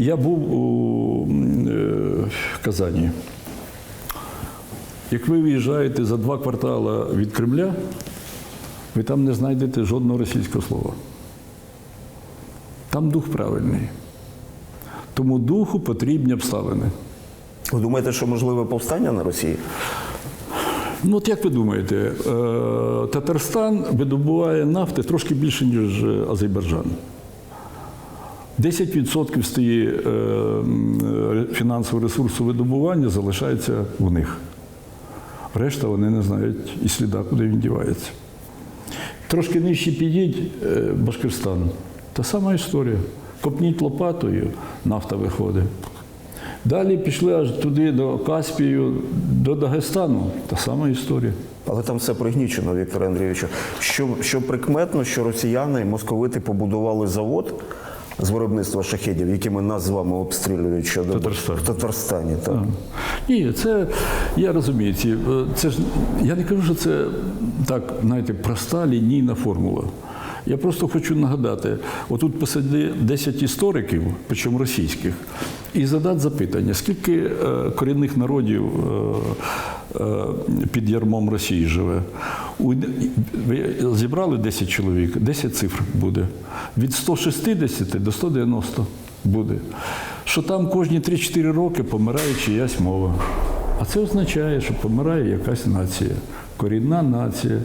Я був у е, Казані. Як ви виїжджаєте за два квартали від Кремля, ви там не знайдете жодного російського слова. Там дух правильний. Тому духу потрібні обставини. Ви думаєте, що можливе повстання на Росії? Ну, от як ви думаєте, е, Татарстан видобуває нафти трошки більше, ніж Азербайджан. 10% з тієї е, е, фінансового ресурсу видобування залишається у них. Решта вони не знають і сліда, куди він дівається. Трошки нижче підіть е, Башкирстан. Та сама історія. Копніть лопатою, нафта виходить. Далі пішли аж туди до Каспію, до Дагестану. Та сама історія. Але там все пригнічено, Вікторе Андрійовичу. Що, що прикметно, що росіяни, московити побудували завод з виробництва шахедів, якими нас з вами обстрілюють щодо Татарстан. в Татарстані. Так. Ні, це я розумію. Ці, е, це ж я не кажу, що це так, знаєте, проста лінійна формула. Я просто хочу нагадати: отут посади 10 істориків, причому російських, і задати запитання, скільки е, корінних народів е, під ярмом Росії живе. Ви зібрали 10 чоловік, 10 цифр буде. Від 160 до 190 буде. Що там кожні 3-4 роки помирає чиясь мова. А це означає, що помирає якась нація, корінна нація.